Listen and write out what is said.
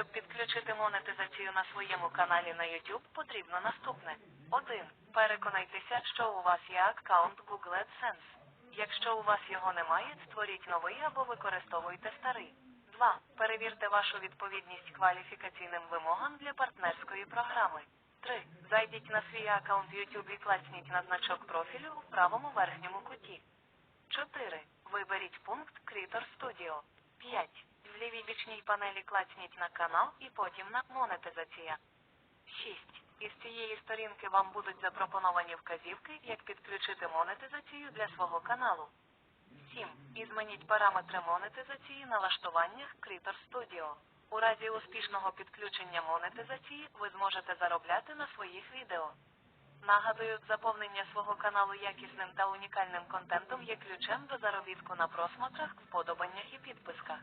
Щоб підключити монетизацію на своєму каналі на YouTube, потрібно наступне. 1. Переконайтеся, що у вас є аккаунт Google AdSense. Якщо у вас його немає, створіть новий або використовуйте старий. 2. Перевірте вашу відповідність кваліфікаційним вимогам для партнерської програми. 3. Зайдіть на свій аккаунт YouTube і клацніть на значок профілю у правому верхньому куті. 4. Виберіть пункт Creator Studio. 5. В лівій бічній панелі клацніть на канал і потім на монетизація. 6. Із цієї сторінки вам будуть запропоновані вказівки, як підключити монетизацію для свого каналу. 7. І змініть параметри монетизації на налаштуваннях Creator Studio. У разі успішного підключення монетизації ви зможете заробляти на своїх відео. Нагадую, заповнення свого каналу якісним та унікальним контентом є ключем до заробітку на просмотрах, вподобаннях і підписках.